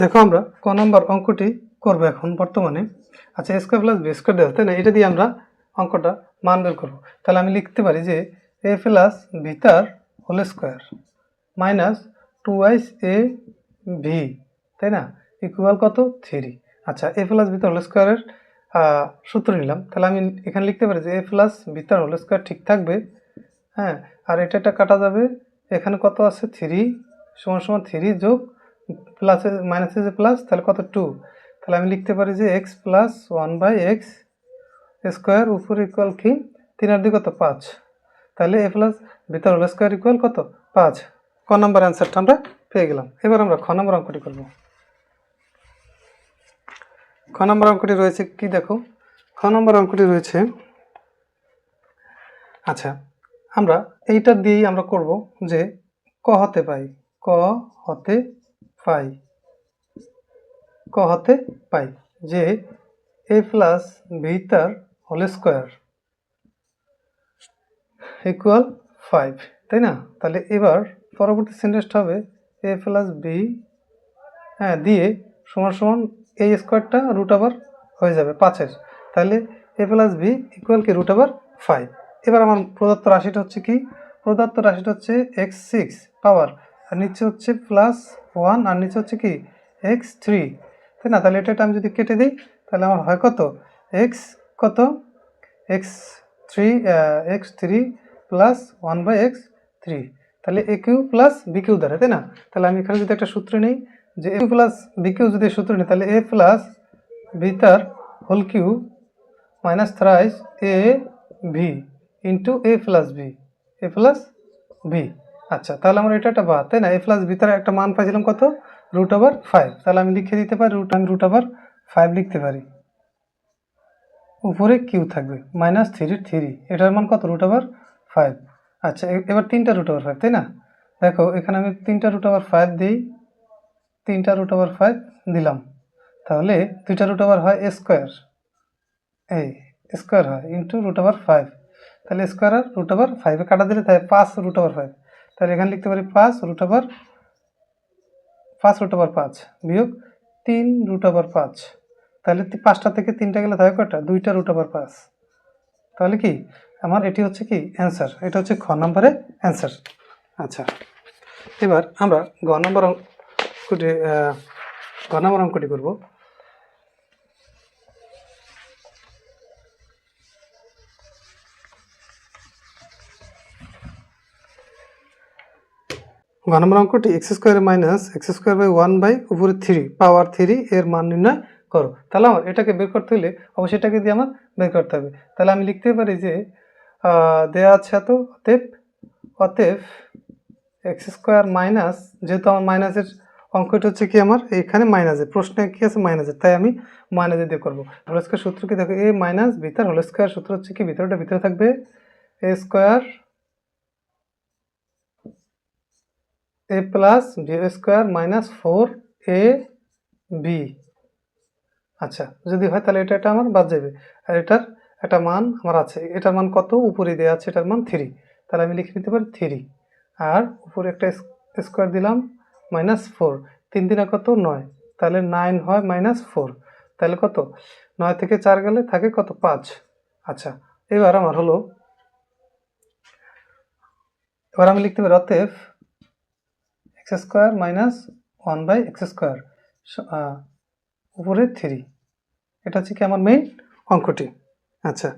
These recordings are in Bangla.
দেখো আমরা ক নম্বর অঙ্কটি করব এখন বর্তমানে। আচ্ছা স্কোয়ার প্লাস বি স্কোয়ার দেওয়া, তাই না? এটা দিয়ে আমরা অঙ্কটা মান বের করব। তাহলে আমি লিখতে পারি যে এ প্লাস বি তার হোল স্কোয়ার মাইনাস টু আইস এ ভি তাই না? ইকুয়াল কত? থ্রি আচ্ছা এ প্লাস বি তার হোল স্কোয়ারের সূত্র নিলাম। তাহলে আমি এখানে লিখতে পারি যে এ প্লাস বি তার হোল স্কোয়ার ঠিক থাকবে। হ্যাঁ আর এটা এটা কাটা যাবে। এখানে কত আছে? থ্রি সমান সমান থ্রি যোগ প্লাসে মাইনাসে যে প্লাস তাহলে কত টু তাহলে আমি লিখতে পারি যে X plus one by X square উপর ইকুয়াল কি? তিন আর দুই কত? পাঁচ। তাহলে এ প্লাস ভিতর হোল স্কোয়ার ইকুয়াল কত? পাঁচ। ক নম্বর অ্যান্সারটা আমরা পেয়ে গেলাম। এবার আমরা খ নম্বর অঙ্কটি করব। খ নম্বর অঙ্কটি রয়েছে কি দেখো? খ নম্বর অঙ্কটি রয়েছে আচ্ছা আমরা এইটা দিয়েই আমরা করব যে ক হতে পাই। ক হতে পাই। ক হতে পাই, যে এ প্লাস বি তার হোল স্কোয়ার ইকুয়াল ফাইভ, তাই না? তাহলে এবার পরবর্তী সেন্টেন্সটা হবে এ প্লাস বি হ্যাঁ দিয়ে সমান সমান এই স্কোয়ারটা রুট আবার হয়ে যাবে পাঁচের। তাহলে এ প্লাস বি ইকুয়াল কি রুট আবার ফাইভ? এবার আমার প্রদত্ত রাশিটা হচ্ছে কি? প্রদত্ত রাশিটা হচ্ছে এক্স সিক্স পাওয়ার আর নিচে হচ্ছে প্লাস ওয়ান আর নিচে হচ্ছে কি? এক্স থ্রি তাই না? তাহলে এটা আমি যদি কেটে দিই, তাহলে আমার হয় কত? এক্স কত? X three X three plus one by X three তাহলে A cube plus B cube দ্বারা, তাই না? তাহলে আমি এখানে যদি একটা সূত্র নিই, যে এ প্লাস বি কিউ যদি সূত্র নিই, তাহলে এ প্লাস বি তার whole cube minus thrice A B into A plus B A plus B আচ্ছা তাহলে আমার এটা একটা বাদ তাই না এ প্লাস বি তার একটা মান পাইছিলাম কত রুট ওভার ফাইভ তাহলে আমি লিখে দিতে পারি রুট আমি রুট ওভার ফাইভ লিখতে পারি উপরে কিউ থাকবে মাইনাস থ্রি থ্রি এটার মান কত রুট ওভার ফাইভ আচ্ছা এবার তিনটা রুট ওভার ফাইভ তাই না দেখো এখানে আমি তিনটা রুট ওভার ফাইভ দিই তিনটা রুট ওভার ফাইভ দিলাম তাহলে দুইটা রুট ওভার হয় স্কোয়ার এই স্কোয়ার হয় ইন্টু রুট ওভার ফাইভ তাহলে স্কোয়ার আর রুট ওভার ফাইভে কাটা দিলে তাই পাঁচ রুট ওভার ফাইভ তাহলে এখানে লিখতে পারি পাঁচ রুট ওভার পাঁচ রুট ওভার পাঁচ বিয়োগ তিন রুট ওভার পাঁচ। তাহলে পাঁচটা থেকে তিনটা গেলে থাকে কয়টা? দুইটা রুট ওভার পাঁচ। তাহলে কি? আমার এটি হচ্ছে কি? অ্যান্সার এটা হচ্ছে খ নম্বরে অ্যান্সার আচ্ছা। এবার আমরা গ নম্বর অঙ্কটি গ নম্বর অঙ্কটি করব। গ নম্বর অঙ্কটি X square minus X square by one by উপরে থ্রি, পাওয়ার থ্রি এর মান নির্ণয় করো। তাহলে আমার এটাকে বের করতে হলে অবশ্যই এটাকে দিয়ে আমার বের করতে হবে। তাহলে আমি লিখতে পারি যে দেয়া আছে এত, অতএব অতএব এক্স স্কোয়ার মাইনাস, যেহেতু আমার মাইনাসের অঙ্কটা হচ্ছে কি আমার, এখানে মাইনাসে প্রশ্নে কি আছে মাইনাসের, তাই আমি মাইনাসে দিয়ে করব। হোল স্কোয়ার সূত্র কি দেখো, এ মাইনাস ভিতর হোল স্কোয়ার সূত্র হচ্ছে কি, ভিতরটা ভিতরে থাকবে, A square A plus B square minus four A B আচ্ছা যদি হয় তাহলে এটা এটা আমার বাদ যাবে। আর এটার একটা মান আমার আছে। এটার মান কত? উপরে দেওয়া আছে, এটার মান থ্রি তাহলে আমি লিখে নিতে পারি থ্রি আর উপরে একটা স্কোয়ার দিলাম মাইনাস ফোর তিন দিনে কত? নয়। তাহলে নাইন হয় মাইনাস ফোর তাহলে কত? নয় থেকে চার গেলে থাকে কত? পাঁচ। আচ্ছা এবার আমার হলো, এবার আমি লিখতে পারি অতএব X square minus one by X square উপরে থ্রি। এটা হচ্ছে কি আমার মেইন অঙ্কটি। আচ্ছা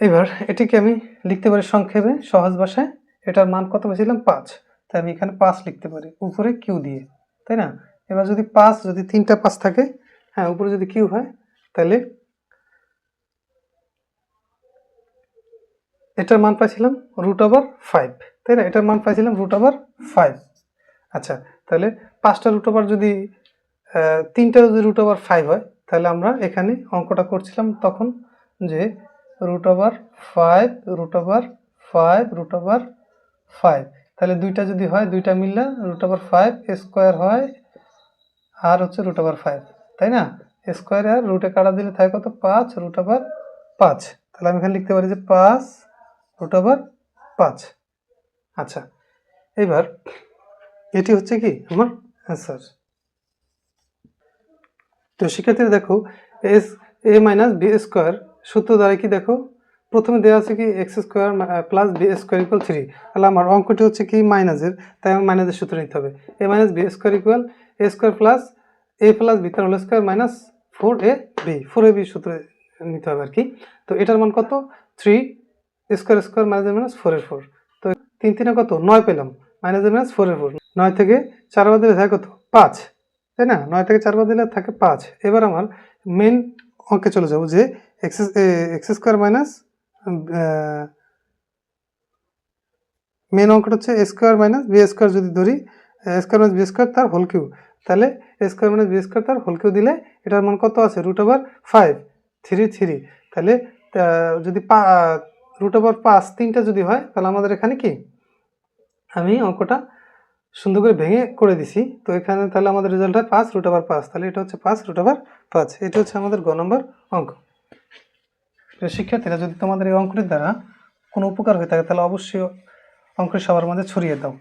এবার এটিকে আমি লিখতে পারি সংক্ষেপে, সহজ ভাষায়। এটার মান কত পেয়েছিলাম? পাঁচ। তাই আমি এখানে পাঁচ লিখতে পারি, উপরে কিউ দিয়ে, তাই না? এবার যদি পাঁচ, যদি তিনটা পাঁচ থাকে হ্যাঁ উপরে যদি কিউ হয়, তাহলে এটার মান পাইছিলাম রুট ওভার ফাইভ তাই না? এটার মান পাইছিলাম রুট ওভার ফাইভ আচ্ছা তাহলে পাঁচটা রুট ওভার যদি তিনটা যদি রুট ওভার ফাইভ হয়, তাহলে আমরা এখানে অঙ্কটা করছিলাম তখন যে root over five root over five root over five তাহলে দুইটা যদি হয়, দুইটা মিললে রুট ওভার ফাইভ স্কোয়ার হয়, আর হচ্ছে রুট ওভার ফাইভ তাই না? স্কোয়ার আর রুটে কাটা দিলে থাকে কত? পাঁচ রুট ওভার পাঁচ। তাহলে আমি এখানে লিখতে পারি যে পাঁচ রুট ওভার পাঁচ। আচ্ছা এবার এটি হচ্ছে কি আমার অ্যান্সার তো শিক্ষার্থীরা দেখো এস এ মাইনাস বি স্কোয়ার সূত্র দ্বারা কি দেখো? প্রথমে দেওয়া আছে কি X square plus B square equal three তাহলে আমার অঙ্কটি হচ্ছে কি মাইনাসের তাই আমার মাইনাসের সূত্র নিতে হবে। A minus B square equal A square plus A plus B তার whole square minus four A B four A B সূত্র নিতে হবে আর কি। তো এটার মান কত? Three square square minus minus ফোরের ফোর তো তিন তিনে কত? নয় পেলাম। মাইনাস মাইনাস ফোরের ফোর নয় থেকে চার বাদ দিলে থাকে কত? পাঁচ। তাই না? নয় থেকে চার বাদ দিলে থাকে পাঁচ। এবার আমার মেন অঙ্কে চলে যাব যে X X square minus main অঙ্কটা হচ্ছে A square minus B square যদি ধরি স্কোয়ার মাইনাস বি স্কোয়ার তার হোল কিউ তাহলে স্কোয়ার মাইনাস বি স্কোয়ার তার হোল কিউ দিলে এটার মান কত আছে? Root over five three three তাহলে যদি রুট ওভার পাঁচ, তিনটা যদি হয়, তাহলে আমাদের এখানে কি? আমি অঙ্কটা সুন্দর করে ভেঙে করে দিছি। তো এখানে তাহলে আমাদের রেজাল্ট হয় পাঁচ রুট আবার পাঁচ। তাহলে এটা হচ্ছে পাঁচ রুট আবার পাঁচ। এটা হচ্ছে আমাদের গ নম্বর অঙ্ক। শিক্ষার্থীরা, যদি তোমাদের এই অঙ্কটির দ্বারা কোনো উপকার হয়ে থাকে, তাহলে অবশ্যই অঙ্কটি সবার মধ্যে ছড়িয়ে দাও।